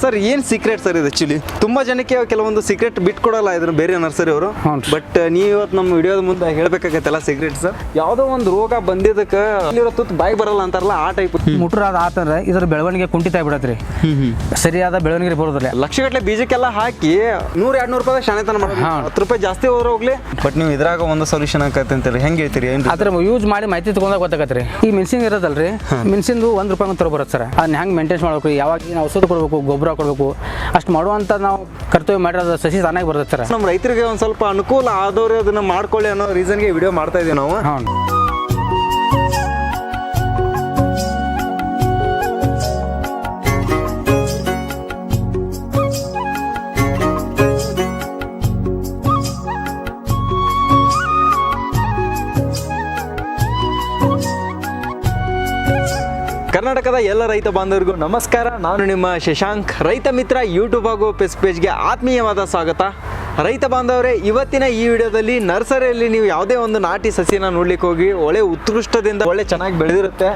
Sir ಏನು secret sir ಇದು actually ತುಂಬಾ ಜನಕ್ಕೆ ಕೆಲವೊಂದು ಸೀಕ್ರೆಟ್ ಬಿಟ್ಕೊಡಲ್ಲ ಇದನ್ನು ಬೇರೆ ನರ್ಸರಿ ಅವರು. ಬಟ್ ನೀವು ಇವತ್ತು ನಮ್ಮ ವಿಡಿಯೋದ ಮುಂದೆ ಹೇಳ್ಬೇಕಾಗತ್ತಲ್ಲ ಸೀಕ್ರೆಟ್ ಸರ್? ಯಾವುದೋ ಒಂದು ರೋಗ ಬಂದಿದ್ದಕ್ಕೆ ಇಲ್ಲಿರೋ ತುತ್ತು ಬಾಯಿ ಬರಲ್ಲ ಅಂತಾರಲ್ಲ ಆ ಟೈಪ್ ಮುಟ್ರ ಅದ ಆತಂದ್ರೆ ಇದ್ರ ಬೆಳವಣಿಗೆ ಕುಂಠಿತ ಆಗ್ಬಿಡತ್ರಿ. ಸರಿಯಾದ ಬೆಳವಣಿಗೆ ಬರೋದಿಲ್ಲ. ಲಕ್ಷಗಟ್ಟಲೆ ಬೀಜಕ್ಕೆಲ್ಲ ಹಾಕಿ ನೂರ ಎರಡು ನೂರು ರೂಪಾಯಿ ಶಾಣೆತನ ಮಾಡಿ. ಹತ್ತು ರೂಪಾಯಿ ಜಾಸ್ತಿ ಹೋದ್ರೆ ಹೋಗ್ಲಿ. ಬಟ್ ನೀವು ಇದ್ರಾಗ ಒಂದು ಸೊಲ್ಯೂಷನ್ ಆಗತ್ತೆ ಅಂತೇಳಿ ಹೆಂಗೆ ಹೇಳ್ತೀರಿ? ಅದ್ರ ಯೂಸ್ ಮಾಡಿ ಮಾಹಿತಿ ತಗೊಂಡಾಗ ಗೊತ್ತಾಗತ್ರಿ ಈ ಮೆಣಸಿನ ಇರೋದಲ್ರಿ ಮೆಣಸಿಂದು ಒಂದು ರೂಪಾಯಿ ತರ ಬರುತ್ತೆ ಸರ್. ಅದನ್ನ ಹೆಂಗೆ ಮೇಂಟೈನ್ ಮಾಡ್ಬೇಕು ಯಾವಾಗ ಏನು ಔಷಧ ಕೊಡಬೇಕು ಗೊಬ್ಬರ ಕೊಡಬೇಕು ಅಷ್ಟು ಮಾಡುವಂಥ ನಾವು ಕರ್ತವ್ಯ ಮಾಡಿರೋದು ಸಸಿ ಚೆನ್ನಾಗಿ ಬರ್ತೈತೆ ಸರ್. ನಮ್ಮ ರೈತರಿಗೆ ಒಂದು ಸ್ವಲ್ಪ ಅನುಕೂಲ ಆದವರು ಅದನ್ನ ಮಾಡ್ಕೊಳ್ಳಿ ಅನ್ನೋ ರೀಸನ್ಗೆ ವಿಡಿಯೋ ಮಾಡ್ತಾ ಇದೀವಿ ನಾವು. ಹ್ಞೂ ಕರ್ನಾಟಕದ ಎಲ್ಲ ರೈತ ಬಾಂಧವರಿಗೂ ನಮಸ್ಕಾರ. ನಾನು ನಿಮ್ಮ ಶಶಾಂಕ್. ರೈತ ಮಿತ್ರ ಯೂಟ್ಯೂಬ್ ಹಾಗೂ ಫೇಸ್ ಪೇಜ್ಗೆ ಆತ್ಮೀಯವಾದ ಸ್ವಾಗತ. ರೈತ ಬಾಂಧವರೇ ಇವತ್ತಿನ ಈ ವಿಡಿಯೋದಲ್ಲಿ ನರ್ಸರಿಯಲ್ಲಿ ನೀವು ಯಾವುದೇ ಒಂದು ನಾಟಿ ಸಸಿನ ನೋಡ್ಲಿಕ್ಕೆ ಹೋಗಿ ಒಳ್ಳೆ ಉತ್ಕೃಷ್ಟದಿಂದ ಒಳ್ಳೆ ಚೆನ್ನಾಗಿ ಬೆಳೆದಿರುತ್ತೆ.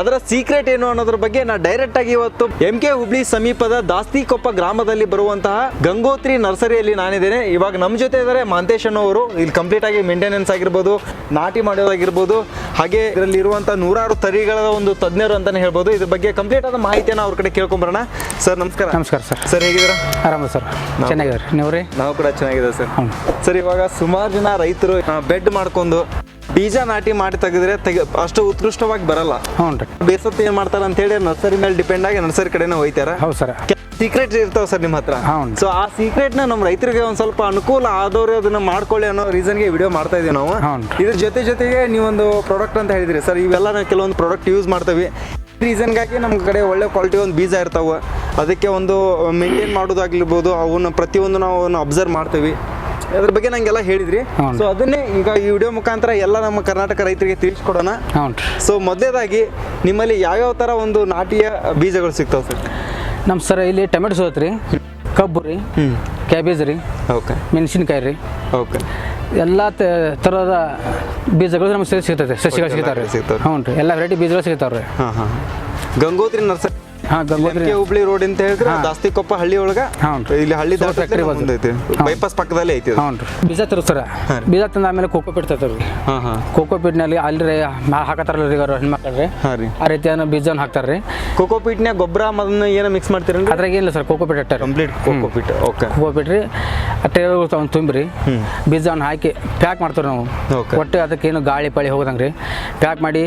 ಅದರ ಸೀಕ್ರೆಟ್ ಏನು ಅನ್ನೋದ್ರ ಬಗ್ಗೆ ನಾನು ಡೈರೆಕ್ಟ್ ಆಗಿ ಇವತ್ತು ಎಂ ಕೆ ಹುಬ್ಳಿ ಸಮೀಪದ ದಾಸ್ತಿಕೊಪ್ಪ ಗ್ರಾಮದಲ್ಲಿ ಬರುವಂತಹ ಗಂಗೋತ್ರಿ ನರ್ಸರಿಯಲ್ಲಿ ನಾನಿದ್ದೇನೆ. ಇವಾಗ ನಮ್ಮ ಜೊತೆ ಇದ್ದಾರೆ ಮಾಂತೇಶ್ ಅನ್ನೋರು ಇಲ್ಲಿ ಕಂಪ್ಲೀಟ್ ಆಗಿ ಮೇಂಟೆನೆನ್ಸ್ ಆಗಿರ್ಬೋದು ನಾಟಿ ಮಾಡೋದಾಗಿರ್ಬೋದು ಹಾಗೆ ಇದರಲ್ಲಿ ಇರುವಂತಹ ನೂರಾರು ತರಿಗಳ ಒಂದು ತಜ್ಞರು ಅಂತಾನೆ ಹೇಳ್ಬೋದು. ಇದ್ರ ಬಗ್ಗೆ ಕಂಪ್ಲೀಟ್ ಆದ ಮಾಹಿತಿಯನ್ನು ಅವ್ರ ಕಡೆ ಕೇಳ್ಕೊಂಬರೋಣ ಸರ್ ನಮಸ್ಕಾರ. ನಮಸ್ಕಾರ ಸರ್. ಸರ್ ಹೇಗಿದ್ದೀರಾ? ಆರಾಮ ಸರ್. ಚೆನ್ನಾಗಿದ್ದಾರೆ. ನೀವು ರೀ ನಾವು ಕೂಡ ಚೆನ್ನಾಗಿದೆ ಸರ್. ಸರ್ ಇವಾಗ ಸುಮಾರು ಜನ ರೈತರು ಬೆಡ್ ಮಾಡ್ಕೊಂಡು ಬೀಜ ನಾಟಿ ಮಾಡಿ ತೆಗೆದ್ರೆ ತೆಗೆ ಅಷ್ಟು ಉತ್ಕೃಷ್ಟವಾಗಿ ಬರಲ್ಲ. ಹ್ಞೂ ರೀ. ಬೇಸತ್ತು ಏನ್ ಮಾಡ್ತಾರೆ ಅಂತ ಹೇಳಿ ನರ್ಸರಿ ಮೇಲೆ ಡಿಪೆಂಡ್ ಆಗಿ ನರ್ಸರಿ ಕಡೆನೇ ಹೋಯ್ತಾರ ಹೌದು ಸರ್. ಸೀಕ್ರೆಟ್ ಇರ್ತಾವ ಸರ್ ನಿಮ್ಮ ಹತ್ರ. ಸೊ ಆ ಸೀಕ್ರೆಟ್ನ ನಮ್ಮ ರೈತರಿಗೆ ಒಂದ್ ಸ್ವಲ್ಪ ಅನುಕೂಲ ಆದವ್ರೆ ಅದನ್ನ ಮಾಡ್ಕೊಳ್ಳಿ ಅನ್ನೋ ರೀಸನ್ಗೆ ವಿಡಿಯೋ ಮಾಡ್ತಾ ಇದೀವಿ ನಾವು. ಇದ್ರ ಜೊತೆ ಜೊತೆಗೆ ನೀವೊಂದು ಪ್ರಾಡಕ್ಟ್ ಅಂತ ಹೇಳಿದ್ರಿ ಸರ್. ಇವೆಲ್ಲ ನಾವು ಕೆಲವೊಂದು ಪ್ರಾಡಕ್ಟ್ ಯೂಸ್ ಮಾಡ್ತೀವಿ. ರೀಸನ್ಗಾಗಿ ನಮ್ಮ ಕಡೆ ಒಳ್ಳೆ ಕ್ವಾಲಿಟಿ ಒಂದು ಬೀಜ ಇರ್ತಾವೆ. ಅದಕ್ಕೆ ಒಂದು ಮೇಂಟೈನ್ ಮಾಡೋದಾಗಿರ್ಬೋದು ಅವನ್ನ ಪ್ರತಿಯೊಂದು ನಾವು ಅಬ್ಸರ್ವ್ ಮಾಡ್ತೀವಿ. ಅದ್ರ ಬಗ್ಗೆ ನಂಗೆಲ್ಲ ಹೇಳಿದ್ರಿ. ಸೊ ಅದನ್ನೇ ಈಗ ಈ ವಿಡಿಯೋ ಮುಖಾಂತರ ಎಲ್ಲ ನಮ್ಮ ಕರ್ನಾಟಕ ರೈತರಿಗೆ ತಿಳಿಸ್ಕೊಡೋಣ. ಸೊ ಮೊದಲೇದಾಗಿ ನಿಮ್ಮಲ್ಲಿ ಯಾವ್ಯಾವ ಥರ ಒಂದು ನಾಟಿಯ ಬೀಜಗಳು ಸಿಗ್ತಾವೆ ಸರ್? ನಮ್ಮ ಸರ್ ಇಲ್ಲಿ ಟೊಮೆಟೊ ಸೋತ್ ರೀ ಕಬ್ಬು ರೀ ಕ್ಯಾಬೇಜ್ ರೀ ಓಕೆ ಮೆಣಸಿನ್ಕಾಯಿ ರೀ. ಓಕೆ ಎಲ್ಲ ಥರದ ಬೀಜಗಳು ನಮ್ಗೆ ಸೇರಿ ಸಿಗ್ತೈತೆ ಸಸಿಗಳು ಸಿಗ್ತಾವೆ ರೀ ಸಿಗ್ತಾವೆ. ಹ್ಞೂ ರೀ ಎಲ್ಲ ವೆರೈಟಿ ಬೀಜಗಳು ಸಿಗ್ತಾವೆ ರೀ ಹಾಂ ಹಾಂ. ಗಂಗೋತ್ರಿ ನರ್ಸರಿ ಹಾಂ ಗಂಗೋತ್ರಿ ಹುಬ್ಳಿ ರೋಡ್ ಅಂತ ಹೇಳಿದ್ರೆ. ದಾಸ್ತಿಕೊಪ್ಪ ಹಳ್ಳಿ ಒಳಗ. ಹ್ಞೂ ರೀ. ಇಲ್ಲಿ ಹಳ್ಳಿ ಬಾಜು. ಐತಿ. ಬೈಪಾಸ್ ಪಕ್ಕದಲ್ಲೇ ಐತಿ ಅದು. ಹ್ಞೂ ರೀ. ಬೀಜ ತರಿಸ್ತಾರ ಬೀಜ ತಂದ ಆಮೇಲೆ ಕೋಕೋ ಪಿಟ್ ತರ್ತಾರ ರೀ ಹಾಂ ಹಾಂ. ಕೋಕೋ ಪೀಟ್ನಲ್ಲಿ ಅಲ್ಲಿ ಹಾಕತ್ತಾರಲ್ಲ ರೀ ಅವ್ರು ಹೆಣ್ಮಕ್ಳ್ರಿ ಹಾಂ ರೀ. ಆ ರೀತಿಯ ಬೀಜವನ್ನು ಹಾಕ್ತಾರೆ ರೀ ಕೋಕೋ ಪಿಟ್ನ್ಯಾಗ ಗೊಬ್ಬರ ಅದನ್ನ ಏನು ಮಿಕ್ಸ್ ಮಾಡ್ತೀರಿ ಅದ್ರಾಗ ಏನಿಲ್ಲ sir coco peat ಇಟ್ಟಾರೆ complete coco peat. Okay coco peat ರೀ. ಟೇಬಲ್ ತೊಗೊಂಡು ತುಂಬ್ರಿ. ಬೀಜವನ್ನು ಹಾಕಿ ಪ್ಯಾಕ್ ಮಾಡ್ತಾರೆ ನಾವು. ಒಟ್ಟು ಅದಕ್ಕೆ ಏನು ಗಾಳಿ ಪಾಳಿ ಹೋಗದಂಗೆ ರೀ ಪ್ಯಾಕ್ ಮಾಡಿ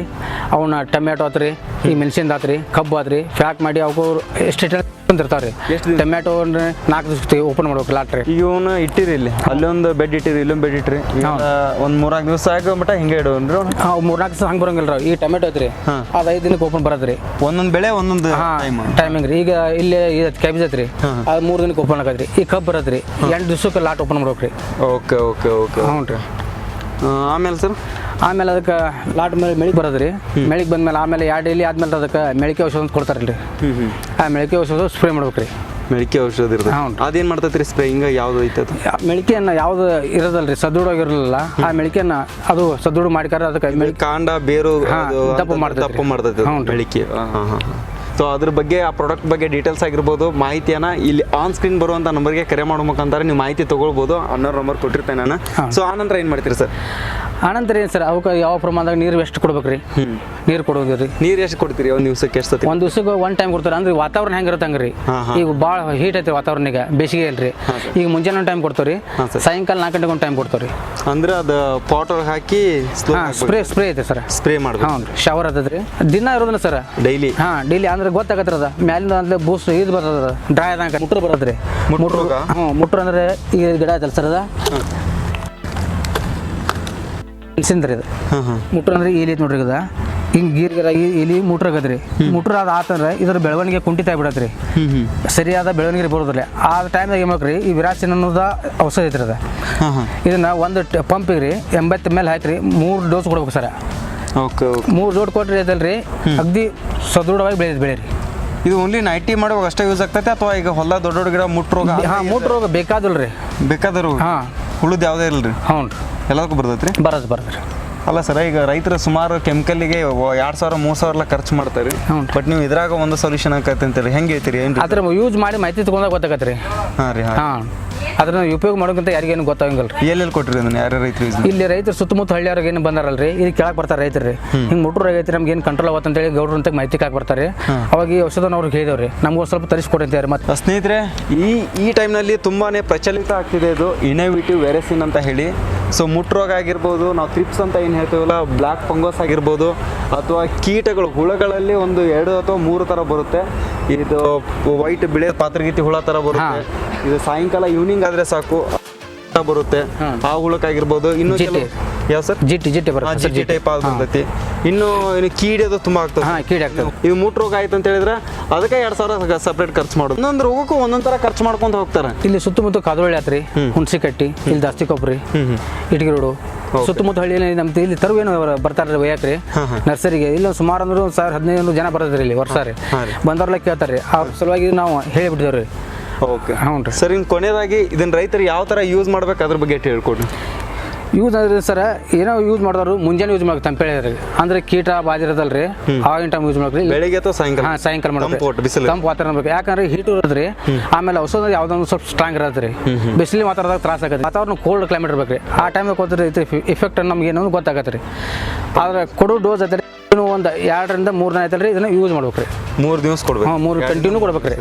ಅವನ್ನ ಟೊಮೆಟೊ ಆತ್ರಿ ಈ ಮೆಣಸಿನ ಆತ್ರಿ ಕಬ್ಬು ಆತ್ರಿ ಪ್ಯಾಕ್ ಮಾಡಿ ಅವ್ರು ಎಷ್ಟು ಬಂದಿರ್ತಾವ್ರಿ? ಟೊಮೆಟೊ ನಾಲ್ಕು ದಿವಸ ಓಪನ್ ಮಾಡ್ಬೇಕು ಲಾಟ್ ರೀ ಈಗ ಇವನು ಇಟ್ಟಿರಿ ಇಲ್ಲಿ ಅಲ್ಲೊಂದು ಬೆಡ್ ಇಟ್ಟಿರಿ ಇಲ್ಲೊಂದು ಬೆಡ್ ಇಟ್ಟಿರಿ ಒಂದು ಮೂರ್ನಾಲ್ಕು ದಿವಸ ಮಟ್ಟ ಹಿಂಗೆ ಇಡೋನ್ರಿ ಹಾಂ ಮೂರ್ನಾಲ್ಕು ದಿವಸ ಹಂಗೆ ಬರಂಗಿಲ್ಲ ಈ ಟೊಮೆಟೊ ಐತ್ರಿ. ಅದು ಐದು ದಿನಕ್ಕೆ ಓಪನ್ ಬರತ್ರೀ. ಒಂದೊಂದು ಬೆಳೆ ಒಂದೊಂದು ಟೈಮಿಂಗ್ ರೀ ಈಗ ಇಲ್ಲಿ ಕ್ಯಾಬೇಜ್ ಐತ್ರಿ ಅದು ಮೂರು ದಿನಕ್ಕೆ ಓಪನ್ ಆಗತ್ರಿ. ಈ ಕಬ್ಬು ಬರತ್ರೀ ಎಂಟು ದಿವ್ಸಕ್ಕೆ ಲಾಟ್ ಓಪನ್ ಮಾಡ್ಬೇಕು ರೀ ಓಕೆ ಓಕೆ ಓಕೆ. ಹ್ಞೂ ರೀ ಆಮೇಲೆ ಸರ್? ಆಮೇಲೆ ಅದಕ್ಕೆ ಲಾಟ್ ಮೇಲೆ ಮೆಳಿಗೆ ಬರೋದು ರೀ. ಮೆಳಿಗೆ ಬಂದ್ಮೇಲೆ ಆಮೇಲೆ ಎರಡು ಡೈಲಿ ಆದ್ಮೇಲೆ ಅದಕ್ಕೆ ಮೆಳಿಕೆ ಔಷಧ ಅಂತ ಕೊಡ್ತಾರಲ್ಲ ರೀ. ಹ್ಞೂ ಹ್ಞೂ ಆ ಮೆಳಿಕೆ ಔಷಧ ಸ್ಪ್ರೇ ಮಾಡ್ಬೇಕು ರೀ. ಮೆಳಿಕೆ ಔಷಧ ಇರ್ತದೆ. ಅದೇನು ಮಾಡ್ತೈತೆ ರೀ ಸ್ಪ್ರೇ? ಹಿಂಗೆ ಯಾವ್ದು ಐತೆ ಅದು? ಮೆಳಿಕೆಯನ್ನು ಯಾವುದು ಇರೋದಲ್ಲ ರೀ ಸದೃಢವಾಗಿರಲಿಲ್ಲ. ಆ ಮೆಳಿಕೆಯನ್ನು ಅದು ಸದೃಢ ಮಾಡಿಕಾರ ಅದಕ್ಕೆ ಮೆಳಿಕೆ ಕಾಂಡ ಬೇರು ತಪ್ಪು ಮಾಡ್ತದೆ ತಪ್ಪು ಮಾಡ್ತೈತೆ ಹಾಂ ಸೊ ಅದ್ರ ಬಗ್ಗೆ ಆ ಪ್ರಾಡಕ್ಟ್ ಬಗ್ಗೆ ಡೀಟೇಲ್ಸ್ ಆಗಿರ್ಬೋದು ಮಾಹಿತಿಯನ್ನ ಇಲ್ಲಿ ಆನ್ ಸ್ಕ್ರೀನ್ ಬರುವಂಥ ನಂಬರ್ಗೆ ಕರೆ ಮಾಡೋ ಮುಖಾಂತರ ನೀವು ಮಾಹಿತಿ ತೊಗೊಳ್ಬೋದು ಅನ್ನೋ ನಂಬರ್ ಕೊಟ್ಟಿರ್ತೇನೆ ನಾನು. ಸೊ ಆ ನಂತರ ಏನು ಮಾಡ್ತೀರಿ ಸರ್ ಆನಂತರ ಏನು ಸರ್ ಅವಕ್ಕೆ ಯಾವ ಪ್ರಮಾಣದಾಗ ನೀರು ಎಷ್ಟು ಕೊಡ್ಬೇಕು ರೀ ನೀರು ಕೊಡೋದು ರೀ ನೀರು ಎಷ್ಟು ಕೊಡ್ತೀರಿ? ಒಂದು ದಿವ್ಸಕ್ಕೆ ಎಷ್ಟು ಒಂದು ದಿವಸಕ್ಕೆ ಒನ್ ಟೈಮ್ ಕೊಡ್ತಾರೆ. ಅಂದ್ರೆ ವಾತಾವರಣ ಹೆಂಗಿರುತ್ತೆ ಹಂಗೆ ರೀ. ಈಗ ಭಾಳ ಹೀಟ್ ಐತೆ ವಾತಾವರಣ ಈಗ ಬೇಸಿಗೆ ಅಲ್ರಿ. ಈಗ ಮುಂಜಾನೆ ಟೈಮ್ ಕೊಡ್ತಾರೆ ಸಾಯಂಕಾಲ ನಾಲ್ಕು ಗಂಟೆಗೆ ಒಂದು ಟೈಮ್ ಕೊಡ್ತಾರೆ ಅಂದ್ರೆ ಅದು ಪಾಟ್ ಒಳಗೆ ಹಾಕಿ ಸ್ಪ್ರೇ ಸ್ಪ್ರೇ ಐತೆ ಸರ್. ಸ್ಪ್ರೇ ಮಾಡಿ ಹ್ಞೂ ರೀ ಶವರ್ ಅದ ರೀ ದಿನ ಇರೋದಿಲ್ಲ ಸರ್. ಡೈಲಿ ಹಾಂ ಡೈಲಿ ಅಂದ್ರೆ ಗೊತ್ತಾಗತ್ತದ ಅದ. ಮ್ಯಾಲಿಂದ ಅಂದ್ರೆ ಬೂಸ್ ಇದು ಬರ್ತದ ಡ್ರೈ ಆದಂಗೆ. ಮುಟ್ರು ಬರೋದ್ರಿ? ಮುಟ್ರು? ಹ್ಞೂ ಮುಟ್ರು ಅಂದ್ರೆ ಈಗ ಗಿಡ ಐತಲ್ಲ ಸರ್ ಅದ? ಮೆಣಸಿನ್ರಿ ಇದು. ಮುಟ್ರ ಹಾಂ. ಅಂದ್ರೆ ಇಲ್ಲಿ ಐತೆ ನೋಡ್ರಿ ಇದು ಹಿಂಗೆ ಗೀರ್ಗಿರ ಇಲ್ಲಿ ಮುಟ್ರ ಆಗದ್ರಿ ಮುಟ್ರ ಅದು ಆತಂದ್ರೆ ಇದ್ರ ಬೆಳವಣಿಗೆ ಕುಂಠಿತ ಆಗ್ಬಿಡತ್ರಿ. ಸರಿಯಾದ ಬೆಳವಣಿಗೆ ಬರೋದಿಲ್ಲ. ಆ ಟೈಮ್ದಾಗ ಏನು ಮಾಡ್ರಿ ಈ ವಿರಾಸಿನ ಅನ್ನೋದ ಔಷಧ ಐತ್ರಿ ಅದ. ಹಾಂ ಹಾಂ. ಇದನ್ನ ಒಂದು ಪಂಪಿಗೆ ರೀ ಎಂಬತ್ತು ಮೇಲೆ ಹಾಕ್ರಿ ಮೂರು ಡೋಸ್ ಕೊಡ್ಬೇಕು ಸರ್. ಓಕೆ ಮೂರು ಡೋಸ್ ಕೊಟ್ರಿ ಅದಲ್ರಿ ಅಗ್ದಿ ಸದೃಢವಾಗಿ ಬೆಳೆದು ಬೆಳೆ ರೀ ಇದು ಓನ್ಲಿ ನೈಟಿ ಮಾಡುವಾಗ ಅಷ್ಟೇ ಯೂಸ್ ಆಗ್ತೈತೆ ಅಥವಾ ಈಗ ಹೊಲ ದೊಡ್ಡ ದೊಡ್ಡ ಗಿಡ ಮುಟ್ರೋಗ ಹಾಂ ಮುಟ್ರೋಗ ಬೇಕಾದಲ್ರಿ. ಬೇಕಾದಿಲ್ಲ ರೀ ಬೇಕಾದರೂ ಹಾಂ. ಉಳಿದು ಯಾವುದೇ ಇಲ್ರಿ? ಹ್ಞೂ ರೀ. ಎಲ್ಲದಕ್ಕೂ ಬರ್ತೈತೆ ರೀ ಬರೋದು ರೀ. ಅಲ್ಲ ಸರ್ ಈಗ ರೈತರು ಸುಮಾರು ಕೆಮಿಕಲ್ಗೆ ಎರಡು ಸಾವಿರ ಮೂರು ಸಾವಿರ ಎಲ್ಲ ಖರ್ಚು ಮಾಡ್ತಾರೆ. ಹ್ಞೂ. ಬಟ್ ನೀವು ಇದ್ರಾಗ ಒಂದು ಸೊಲ್ಯೂಷನ್ ಆಕತ್ತೆ ಅಂತೇಳಿ ಹೆಂಗೆ ಹೇಳ್ತೀರಿ? ಏನು ಅದ್ರ ಯೂಸ್ ಮಾಡಿ ಮಾಹಿತಿ ತೊಗೊಂಡಾಗ ಗೊತ್ತಾಗತ್ತೆ ರೀ. ಹಾಂ ರೀ ಹಾಂ ಹಾಂ. ಅದನ್ನ ಉಪಯೋಗ ಮಾಡೋಕ್ಕಿಂತ ಯಾರಿಗೇನು ಗೊತ್ತಾಗಂಗಿಲ್ಲ ರೀ. ಎಲ್ಲೆಲ್ಲಿ ಕೊಟ್ಟಿರಿ ಅದನ್ನ? ಯಾರು ರೈತರು ಯೂಸ್ ಇಲ್ಲಿ ರೈತರು ಸುತ್ತಮುತ್ತ ಹಳ್ಳಿಯವ್ರಿಗೆ ಏನು ಬಂದಾರಲ್ರಿ? ಇಲ್ಲಿ ಕೆಳಗೆ ಬರ್ತಾರೆ ರೈತರು. ರೀ ಹಿಂಗೆ ಮುಟ್ರು ಐತೆ ನಮ್ಗೆ ಏನು ಕಂಟ್ರೋಲ್ ಆಗುತ್ತೆ ಅಂತೇಳಿ ಗೌಡ್ರು ಅಂತ ಮಾಹಿತಿ ಕಾಕ್ ಬರ್ತಾರೆ. ಅವಾಗ ಈ ಔಷಧನ ಅವ್ರಿಗೆ ಹೇಳಿದವ್ರಿ ನಮ್ಗೆ ಸ್ವಲ್ಪ ತರಿಸ್ಕೊಡಿ ಅಂತಾರೆ ಮತ್ತೆ. ಸ್ನೇಹಿತರೆ ಈ ಈ ಟೈಮ್ನಲ್ಲಿ ತುಂಬಾ ಪ್ರಚಲಿತ ಆಗ್ತಿದೆ ಇದು ಇನೋವೇಟಿವ್ ವೆರೆಸಿನ್ ಅಂತ ಹೇಳಿ. ಸೊ ಮುಟ್ರೋಗ ಆಗಿರ್ಬೋದು ನಾವು ತ್ರಿಪ್ಸ್ ಅಂತ ಏನು ಹೇಳ್ತೀವಲ್ಲ ಬ್ಲ್ಯಾಕ್ ಫಂಗಸ್ ಆಗಿರ್ಬೋದು ಅಥವಾ ಕೀಟಗಳು ಹುಳಗಳಲ್ಲಿ ಒಂದು ಎರಡು ಅಥವಾ ಮೂರು ಥರ ಬರುತ್ತೆ. ಇದು ವೈಟ್ ಬಿಳೆ ಪಾತ್ರಗೀತಿ ಹುಳ ತರ ಬರುತ್ತೆ. ಇದು ಸಾಯಂಕಾಲ ಈವ್ನಿಂಗ್ ಆದ್ರೆ ಸಾಕು. ಬರುತ್ತೆ. ಆ ಹುಳಕ್ಕಾಗಿರ್ಬೋದು. ಇನ್ನು ಯಾವ ಸರ್? ಜಿಟ್ಟಿ ಜಿಟ್ಟಿ ಬರುತ್ತೆ ಜಿಟಿ ಟೈಪ್ ಆಗ್ತೈತಿ ಇನ್ನು ಇನ್ನು ಕೀಡೆದು ತುಂಬಾ ಆಗ್ತದೆ. ಹಾಂ ಕೀಡೆ ಆಗ್ತದೆ. ಇದು ಮೂಟ್ ರೋಗ ಆಯ್ತು ಅಂತ ಹೇಳಿದ್ರೆ ಅದಕ್ಕೆ ಎರಡ್ ಸಾವಿರ ಸಪ್ರೇಟ್ ಖರ್ಚು ಮಾಡೋದು. ಒಂದೊಂದು ರೋಗಕ್ಕೂ ಒಂದೊಂದ್ ತರ ಖರ್ಚು ಮಾಡ್ಕೊಂತ ಹೋಗ್ತಾರೆ. ಇಲ್ಲಿ ಸುತ್ತಮುತ್ತ ಕಾದೊಳ್ಳಿ ಆತ್ರಿ ಹುಣಸಿಕಟ್ಟಿ ಇಲ್ಲಿ ಜಾಸ್ತಿ ಕೊಬ್ಬರಿ ಇಟ್ಗಿ ರೋಡು ಸುತ್ತಮುತ್ತ ಹಳ್ಳಿಯಲ್ಲಿ ನಮ್ಮ ಇಲ್ಲಿ ತರುವ ಏನು ಬರ್ತಾರೆ ಒಯ್ಯಾಕ್ರಿ ನರ್ಸರಿಗೆ. ಇಲ್ಲ ಸುಮಾರು ಅಂದ್ರೆ ಒಂದು ಸಾವಿರ ಹದಿನೈದು ಜನ ಬರ್ತದ್ರಿ ಇಲ್ಲಿ ವರ್ಷ ರೀ. ಬಂದವ್ರೆಲ್ಲ ಕೇಳ್ತಾರೆ ಅವ್ರ ಸಲುವಾಗಿ ನಾವು ಹೇಳಿಬಿಟ್ಟಿದ್ದೇವೆ ರೀ ಓಕೆ ಹ್ಞೂ ರೀ. ಸರ್ ಇನ್ನು ಕೊನೆಯದಾಗಿ ಇದನ್ನ ರೈತರು ಯಾವ ತರ ಯೂಸ್ ಮಾಡ್ಬೇಕು? ಅದ್ರ ಬಗ್ಗೆ ಹೇಳ್ಕೊಡ್ರಿ. ಯೂಸ್ ಅಂದ್ರೆ ಸರ್ ಏನೋ ಯೂಸ್ ಮಾಡಿದ್ರು ಮುಂಜಾನೆ ಯೂಸ್ ಮಾಡಿ ತಂಪೇಳಿ ರೀ ಅಂದ್ರೆ ಕೀಟ ಬಾಜಿರದಲ್ರಿ ಇರೋದಲ್ರಿ ಆವಾಗಿನ ಟೈಮ್ ಯೂಸ್ ಮಾಡ್ರಿ ಬೆಳಿಗ್ಗೆ ಅಥವಾ ಸಾಯಂಕಾಲ? ಹಾಂ ಸಾಯಂಕಾಲ ತಂಪು ಒಟ್ಟು ಮಾಡ್ಬೇಕು ಬಿಸಿಲು. ತಂಪು ವಾತಾವರಣ ಬೇಕು ಯಾಕಂದ್ರೆ ಹೀಟ್ ಇರೋದ್ರಿ ಆಮೇಲೆ ಔಷಧ ಯಾವ್ದೊಂದು ಸ್ವಲ್ಪ ಸ್ಟ್ರಾಂಗ್ ಇರತ್ತೆ ರೀ ಬಿಸಿಲು ವಾತಾವರಣದಾಗ ತ್ರಾಸ ಆಗತ್ತೆ ವಾತಾವರಣ ಕೋಲ್ಡ್ ಕ್ಲೈಮೇಟ್ ಇರ್ಬೇಕು ರೀ ಆ ಟೈಮಿಗೆ ಹೋದ್ರೆ ಇಫೆಕ್ಟ್ ನಮ್ಗೆ ಏನೋ ಗೊತ್ತಾಗತ್ತೆ ರೀ ಆದ್ರೆ ಕೊಡೋ ಡೋಸ್ ಐತೆ ರೀ ಒಂದು ಎರಡರಿಂದ ಮೂರು ದಿನ ಐತಲ್ರಿ ಇದನ್ನ ಯೂಸ್ ಮಾಡ್ಬೇಕು ರೀ. ಮೂರು ದಿವಸ ಕೊಡ್ಬೇಕು? ಹಾಂ ಮೂರು ಕಂಟಿನ್ಯೂ ಕೊಡ್ಬೇಕು. ರೀ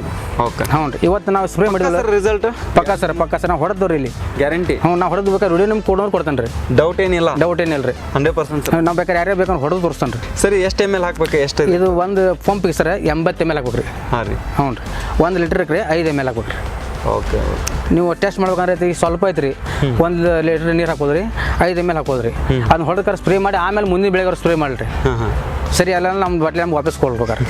ಓಕೆ. ಹ್ಞೂ ರೀ ಇವತ್ತು ನಾವು ಸ್ಪ್ರೇ ಮಾಡಿದ್ದೆ ಸರ್ ರಿಸಲ್ಟ್ ಪಕ್ಕ ಸರ್ ಪಕ್ಕ ಸರ್ ನಾವು ಹೊಡೆದ್ರಿ ಇಲ್ಲಿ. ಗ್ಯಾರಂಟಿ ಹ್ಞೂ ನಾವು ಹೊಡೆದು ಬೇಕಾದ್ರೆ ವಿಡಿಯೋ ನಿಮ್ಗೆ ಕೊಡೋರು ಕೊಡ್ತಾನೆ ರೀ. ಡೌಟ್ ಏನಿಲ್ಲ? ಡೌಟ್ ಏನಿಲ್ಲ ರೀ. ಹಂಡ್ರೆಡ್ ಪರ್ಸೆಂಟ್ ಸರ್ ನಾವು ಬೇಕಾದ್ರೆ ಯಾರೇ ಬೇಕಾದ್ರೆ ಹೊಡೆದು ತೋರಿಸ್ತಾನೆ ರೀ. ಸರಿ ಎಷ್ಟು ಎಂ ಎಲ್ ಹಾಕ್ಬೇಕು ಎಷ್ಟು ಇದು? ಒಂದು ಪಂಪಿಗೆ ಸರ್ ಎಂಬತ್ತು ಎಂ ಎಲ್ ಹಾಕ್ಬೇಕು ರೀ. ಹಾಂ ರೀ. ಹ್ಞೂ ರೀ ಒಂದು ಲೀಟ್ರಿಗೆ ರೀ ಐದು ಎಂ ಎಲ್ ಹಾಕ್ಬೇಕು ರೀ. ಓಕೆ ನೀವು ಟೆಸ್ಟ್ ಮಾಡ್ಬೇಕಂದ್ರೆ ಐತಿ ಸ್ವಲ್ಪ ಐತ್ರಿ. ಒಂದು ಲೀಟ್ರ್ ನೀರು ಹಾಕೋದ್ರಿ ಐದು ಎಂ ಎಲ್ ಹಾಕೋದ್ರಿ. ಅದನ್ನ ಹೊಡೆದ್ರೆ ಸ್ಪ್ರೇ ಮಾಡಿ ಆಮೇಲೆ ಮುಂದಿನ ಬೆಳೆಗಾರ ಸ್ಪ್ರೇ ಮಾಡಿರಿ. ಸರಿ ಅಲ್ಲ ನಮ್ಮ ಬಟ್ಲೆ ನಮ್ಗೆ ವಾಪಸ್ ಕೊಡ್ಬೇಕಾರೆ.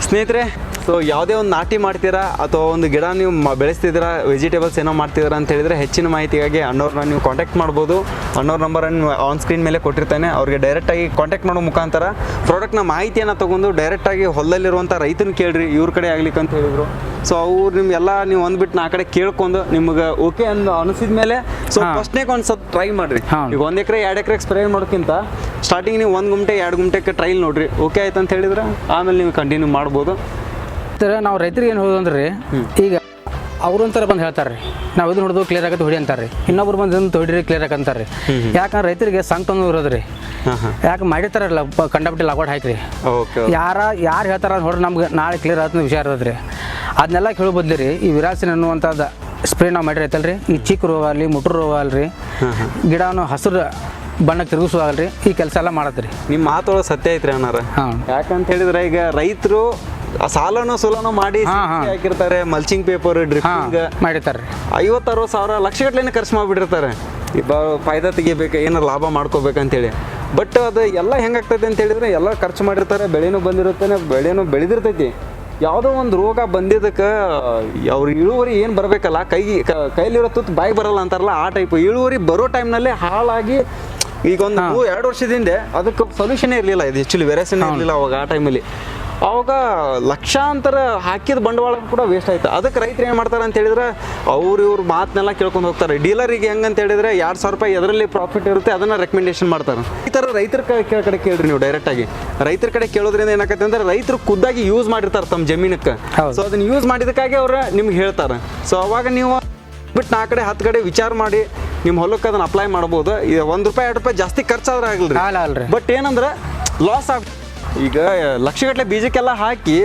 ಸ್ನೇಹಿತರೆ ಸೊ ಯಾವುದೇ ಒಂದು ನಾಟಿ ಮಾಡ್ತೀರಾ ಅಥವಾ ಒಂದು ಗಿಡ ನೀವು ಮ- ಬೆಳೆಸ್ತಿದ್ದೀರಾ ವೆಜಿಟೇಬಲ್ಸ್ ಏನೋ ಮಾಡ್ತಿದ್ದೀರಾ ಅಂತ ಹೇಳಿದ್ರೆ ಹೆಚ್ಚಿನ ಮಾಹಿತಿಗಾಗಿ ಅಣ್ಣವ್ರನ್ನ ನೀವು ಕಾಂಟ್ಯಾಕ್ಟ್ ಮಾಡ್ಬೋದು. ಅಣ್ಣವ್ರ ನಂಬರನ್ನು ಆನ್ ಸ್ಕ್ರೀನ್ ಮೇಲೆ ಕೊಟ್ಟಿರ್ತಾನೆ. ಅವ್ರಿಗೆ ಡೈರೆಕ್ಟಾಗಿ ಕಾಂಟ್ಯಾಕ್ಟ್ ಮಾಡೋ ಮುಖಾಂತರ ಪ್ರಾಡಕ್ಟ್ನ ಮಾಹಿತಿಯನ್ನು ತೊಗೊಂಡು ಡೈರೆಕ್ಟಾಗಿ ಹೊಲದಲ್ಲಿರುವಂಥ ರೈತನ ಕೇಳಿರಿ ಇವ್ರ ಕಡೆ ಆಗ್ಲಿಕ್ಕೆ ಅಂತ ಹೇಳಿದರು. ಸೊ ಅವ್ರು ನಿಮ್ಗೆಲ್ಲ ನೀವು ಅಂದ್ಬಿಟ್ಟು ನಾ ಕಡೆ ಕೇಳ್ಕೊಂಡು ನಿಮ್ಗೆ ಓಕೆ ಅಂದು ಅನಿಸಿದ ಮೇಲೆ ಸೊ ಫಸ್ಟ್ ಫಸ್ಟ್ನೇ ಒಂದು ಸ್ವಲ್ಪ ಟ್ರೈ ಮಾಡ್ರಿ. ಈಗ ಒಂದು ಎಕರೆ ಎರಡು ಎಕರೆ ಸ್ಪ್ರೇ ಮಾಡೋಕ್ಕಿಂತ ಸ್ಟಾರ್ಟಿಂಗ್ ನೀವು ಒಂದು ಗುಂಟೆ ಎರಡು ಗುಂಟೆಗೆ ಟ್ರೈಲ್ ನೋಡ್ರಿ. ಓಕೆ ಆಯ್ತು ಅಂತ ಹೇಳಿದ್ರೆ? ಆಮೇಲೆ ನೀವು ಕಂಟಿನ್ಯೂ ಮಾಡ್ಬೋದು. ಸರ್ ನಾವು ರೈತರಿಗೆ ಏನು ಹೇಳೋದು ಅಂದ್ರೆ ಈಗ ಅವ್ರೊಂಥರ ಬಂದು ಹೇಳ್ತಾರೆ ನಾವು ಇದನ್ನ ಹೊಡೆದು ಕ್ಲಿಯರ್ ಆಗುತ್ತೆ ಹೊಡಿ ಅಂತಾರೆ ಇನ್ನೊಬ್ರು ಬಂದು ಇದನ್ನು ಹೊಡಿರಿ ಕ್ಲಿಯರ್ ಆಗಂತಾರೆ ಅಂತಾರೆ ಯಾಕಂದ್ರೆ ರೈತರಿಗೆ ಸಂಕಟನೂ ಇರೋದ್ರಿ. ಯಾಕೆ ಮಾಡಿರ್ತಾರಲ್ಲ ಕಂಡಪಟ್ಟಿ ಲಾಗೋಟ್ ಹಾಕ್ರಿ. ಓಕೆ ಯಾರ ಯಾರು ಹೇಳ್ತಾರ ನೋಡ್ರಿ ನಮ್ಗೆ ನಾಳೆ ಕ್ಲಿಯರ್ ಆಗುತ್ತೆ ವಿಷಯ ಇರೋದ್ರಿ. ಅದನ್ನೆಲ್ಲ ಕೇಳೋ ಬದ್ಲಿ ರೀ ಈ ವಿರಾಸಿನ ಅನ್ನುವಂಥದ್ದು ಸ್ಪ್ರೇ ನಾವು ಮಾಡಿರೈತಲ್ರಿ ಈ ಚಿಕ್ಕ ರೋಗ ಆಗಲಿ ಮುಟ್ರು ರೋಗ ಅಲ್ರಿ ಗಿಡವನ್ನು ಹಸಿರು ಬಣ್ಣ ತಿರುಗಿಸುವಾಗಲ್ರಿ ಈ ಕೆಲಸ ಎಲ್ಲ ಮಾಡತ್ರಿ ನಿಮ್ಮ ಮಾತೊಳಗೆ ಸತ್ಯ ಐತ್ರಿ ಅಣ್ಣಾರ. ಹಾಂ. ಯಾಕಂತ ಹೇಳಿದ್ರೆ ಈಗ ರೈತರು ಸಾಲನೂ ಸುಲನು ಮಾಡಿ ಹಾಕಿರ್ತಾರೆ ಮಲ್ಚಿಂಗ್ ಪೇಪರ್ ಹಾಂ ಡ್ರಿಪ್ಪಿಂಗ್ ಮಾಡಿರ್ತಾರೆ. ರೀ ಐವತ್ತು ಅರವತ್ತು ಸಾವಿರ ಲಕ್ಷಗಟ್ಲೆ ಖರ್ಚು ಮಾಡಿಬಿಟ್ಟಿರ್ತಾರೆ. ಫಾಯ್ದಾ ತೆಗಿಬೇಕು ಏನೋ ಲಾಭ ಮಾಡ್ಕೋಬೇಕಂತೇಳಿ. ಬಟ್ ಅದು ಎಲ್ಲ ಹೆಂಗಾಗ್ತೈತೆ ಅಂತ ಹೇಳಿದ್ರೆ ಎಲ್ಲ ಖರ್ಚು ಮಾಡಿರ್ತಾರೆ ಬೆಳೆನೂ ಬಂದಿರುತ್ತೆ ಬೆಳೆನೂ ಬೆಳೆದಿರ್ತೈತಿ. ಯಾವುದೋ ಒಂದು ರೋಗ ಬಂದಿದ್ದಕ್ಕೆ ಅವ್ರ ಇಳುವರಿ ಏನು ಬರಬೇಕಲ್ಲ ಕೈ ಕೈಲಿರೋ ತುತ್ತು ಬಾಯಿ ಬರಲ್ಲ ಅಂತಾರಲ್ಲ ಆ ಟೈಪ್ ಇಳುವರಿ ಬರೋ ಟೈಮ್ನಲ್ಲೇ ಹಾಳಾಗಿ ಈಗ ಒಂದು ಮೂರು ಎರಡು ವರ್ಷದಿಂದ ಅದಕ್ಕೆ ಸೊಲ್ಯೂಷನ್ ಇರಲಿಲ್ಲ ಇದು ಆ್ಯಕ್ಚುಲಿ ವೆರಸಿನೇ ಇರಲಿಲ್ಲ ಅವಾಗ ಆ ಟೈಮಲ್ಲಿ ಅವಾಗ ಲಕ್ಷಾಂತರ ಹಾಕಿದ ಬಂಡವಾಳ ಕೂಡ ವೇಸ್ಟ್ ಆಯ್ತು. ಅದಕ್ಕೆ ರೈತರು ಏನು ಮಾಡ್ತಾರೆ ಅಂತ ಹೇಳಿದ್ರೆ ಅವ್ರು ಇವ್ರ ಮಾತನ್ನೆಲ್ಲ ಕೇಳ್ಕೊಂಡು ಹೋಗ್ತಾರೆ. ಡೀಲರಿಗೆ ಹೆಂಗಂತ ಹೇಳಿದ್ರೆ ಎರಡು ಸಾವಿರ ರೂಪಾಯಿ ಎದರಲ್ಲಿ ಪ್ರಾಫಿಟ್ ಇರುತ್ತೆ ಅದನ್ನ ರೆಕಮೆಂಡೇಶನ್ ಮಾಡ್ತಾರೆ. ಈ ಥರ ರೈತರ ಕಡೆ ಕೇಳ್ರಿ ನೀವು ಡೈರೆಕ್ಟಾಗಿ ರೈತರ ಕಡೆ ಕೇಳೋದ್ರಿಂದ ಏನಾಗತ್ತೆ ಅಂದ್ರೆ ರೈತರು ಖುದ್ದಾಗಿ ಯೂಸ್ ಮಾಡಿರ್ತಾರೆ ತಮ್ಮ ಜಮೀನಕ್ಕೆ. ಸೊ ಅದನ್ನ ಯೂಸ್ ಮಾಡಿದಕ್ಕಾಗಿ ಅವ್ರು ನಿಮ್ಗೆ ಹೇಳ್ತಾರೆ. ಸೊ ಅವಾಗ ನೀವು ಬಿಟ್ಟು ನಾ ಕಡೆ ಹತ್ತು ಕಡೆ ವಿಚಾರ ಮಾಡಿ ನಿಮ್ಮ ಹೊಲಕ್ಕೆ ಅದನ್ನ ಅಪ್ಲೈ ಮಾಡ್ಬೋದು. ಒಂದು ರೂಪಾಯಿ ಎರಡು ರೂಪಾಯಿ ಜಾಸ್ತಿ ಖರ್ಚಾದ್ರೆ ಆಗಲ್ರಿ. ಬಟ್ ಏನಂದ್ರೆ ಲಾಸ್ ಆಗ ಈಗ ಲಕ್ಷಗಟ್ಟಲೆ ಬೀಜಕ್ಕೆಲ್ಲ ಹಾಕಿ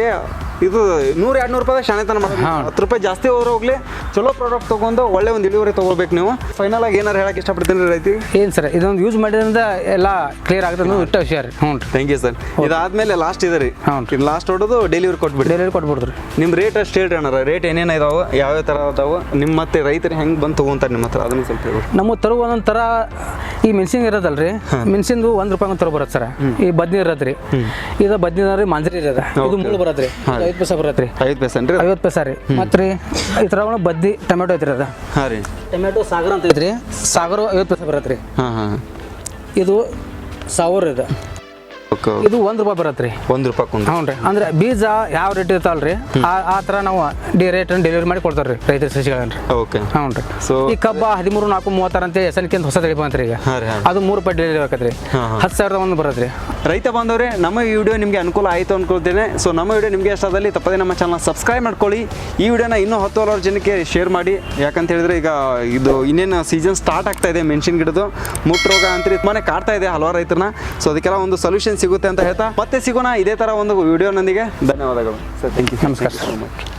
ಇದು ನೂರ ಎರಡು ನೂರು ರೂಪಾಯಿ ಶಾಣೆತನ ಮಾಡಿ. ಹತ್ತು ರೂಪಾಯಿ ಜಾಸ್ತಿ ಹೋದ್ರೆ ಹೋಗ್ಲಿ ಚಲೋ ಪ್ರಾಡಕ್ಟ್ ತೊಗೊಂಡು ಒಳ್ಳೆ ಒಂದು ಇಳುವರಿ ತೊಗೋಬೇಕು ನೀವು. ಫೈನಲ್ ಆಗಿ ಏನಾರು ಹೇಳಕ್ಕೆ ಇಷ್ಟಪಡ್ತೀನಿ ರೀ ರೈತಿ ಏನು ಸರ್ ಇದೊಂದು ಯೂಸ್ ಮಾಡಿದ್ರಿಂದ ಎಲ್ಲ ಕ್ಲಿಯರ್ ಆಗುತ್ತೆ ಇಟ್ಟ ವಿಷಯ ರೀ. ಹ್ಞೂ ರೀ. ಥ್ಯಾಂಕ್ ಯು ಸರ್ ಇದಾದ್ಮೇಲೆ ಲಾಸ್ಟ್ ಇದೆ ರೀ. ಹ್ಞೂ ರೀ. ಇದು ಲಾಸ್ಟ್ ಹೊಡೋದು ಡೆಲಿವರಿ ಕೊಟ್ಬಿಡಿ. ಡೆಲಿವರಿ ಕೊಟ್ಬಿಡ್ರಿ ನಿಮ್ಮ ರೇಟ್ ಅಷ್ಟು ಹೇಳ್ರಿ ಅಣ್ಣ ರೇಟ್ ಏನೇನು ಇದಾವೆ ಯಾವ್ಯಾವ ಥರ ಅದಾವೆ ನಿಮ್ಮ ಮತ್ತೆ ರೈತರು ಹೆಂಗೆ ಬಂದು ತೊಗೊಂತಾರೆ ನಿಮ್ಮ ಹತ್ರ ಅದನ್ನು ಸ್ವಲ್ಪ ಹೇಳಿ. ನಮ್ಮ ತರುವ ಒಂದೊಂದು ಥರ ಈ ಮೆಣಸಿನ ಇರೋದಲ್ರಿ. ಮೆಣಸಿಂದು ಒಂದು ರೂಪಾಯಿ ತರ ಬರುತ್ತೆ ಸರ್. ಈ ಬದ್ನಿ ಇರತ್ರಿ ಇದು ಬದ್ನಿ ರೀ ಮಾಂಜರಿ ಇರೋದ. ಇದು ಮುಳ್ಳು ಬರತ್ರಿ ಐದು ಪೈಸೆ ಬರತ್ರಿ ಐದು ಪೈಸೆನ್ ರೀ ಐವತ್ತು ಪೈಸೆ ರೀ. ಮತ್ತು ರೀ ಈ ಥರ ಬದ್ದಿ ಟೊಮೆಟೊ ಐತ್ರಿ ಅದ. ಹಾಂ ರೀ. ಟೊಮೆಟೊ ಸಾಗರ ಅಂತ ಐತ್ರಿ. ಸಾಗರ ಐವತ್ತು ಪೈಸೆ ಬರತ್ರಿ ಹಾಂ ಹಾಂ. ಇದು ಸಾವಿರ ಇದು. ರೂಪಾಯಿ ಇದು ಒಂದ್ ರೂಪಾಯಿ ಬರತ್ರಿ. ಒಂದ್ ರೂಪಾಯಿ ಕುಂಟಲ್ ಹ್ಞೂ ರೀ ಅಂದ್ರೆ ಬೀಜ ಯಾವ ರೇಟ್ ಇರ್ತಾವಲ್ರಿ? ಆ ಆ ಥರ ನಾವು ಡಿ ರೇಟ್ ಡೆಲಿವರಿ ಮಾಡಿ ಕೊಡ್ತಾರೆ ರೀ ರೈತರ ಸಸಿಗಳನ್ನ ಓಕೆ. ಹ್ಞೂ ರೀ So- ಈ ಕಬ್ಬ ಹದಿಮೂರು ನಾಲ್ಕು ಮೂವತ್ತಾರು ಅಂತ ಎಸ್ ಎನ್ ಹೊಸ ತಳಿ ಬಂತ್ರಿ ಈಗ. ಅದು ಮೂರು ರೂಪಾಯಿ ಡೆಲಿವರಿ ಆಗತ್ರಿ. ಹತ್ತು ಸಾವಿರದ ಒಂದು ಬರತ್ರಿ. ರೈತ ಬಂದವ್ರೆ ನಮ್ಮ ಈ ವಿಡಿಯೋ ನಿಮಗೆ ಅನುಕೂಲ ಆಯಿತು ಅನ್ಕೊಳ್ತೇನೆ. ಸೊ ನಮ್ಮ ವಿಡಿಯೋ ನಿಮಗೆ ಇಷ್ಟದಲ್ಲಿ ತಪ್ಪದೇ ನಮ್ಮ ಚಾನಲ್ ಸಬ್ಸ್ಕ್ರೈಬ್ ಮಾಡ್ಕೊಳ್ಳಿ. ಈ ವಿಡಿಯೋನ ಇನ್ನೂ ಹತ್ತು ಹಲವಾರು ಜನಕ್ಕೆ ಶೇರ್ ಮಾಡಿ. ಯಾಕಂತ ಹೇಳಿದ್ರೆ ಈಗ ಇದು ಇನ್ನೇನು ಸೀಸನ್ ಸ್ಟಾರ್ಟ್ ಆಗ್ತಾ ಇದೆ ಮೆಣಸಿನ ಗಿಡದು ಮುಟ್ಟ ರೋಗ ಅಂತ ತುಂಬಾ ಕಾಡ್ತಾ ಇದೆ ಹಲವಾರು ರೈತರನ್ನ. ಸೊ ಅದಕ್ಕೆಲ್ಲ ಒಂದು ಸೊಲ್ಯೂಷನ್ ಸಿಗುತ್ತೆ ಅಂತ ಹೇಳ್ತಾ. ಮತ್ತೆ ಸಿಗೋಣ ಇದೇ ತರ ಒಂದು ವಿಡಿಯೋನೊಂದಿಗೆ ಧನ್ಯವಾದಗಳು. ಸರ್ ಥ್ಯಾಂಕ್ ಯು ನಮಸ್ಕಾರ.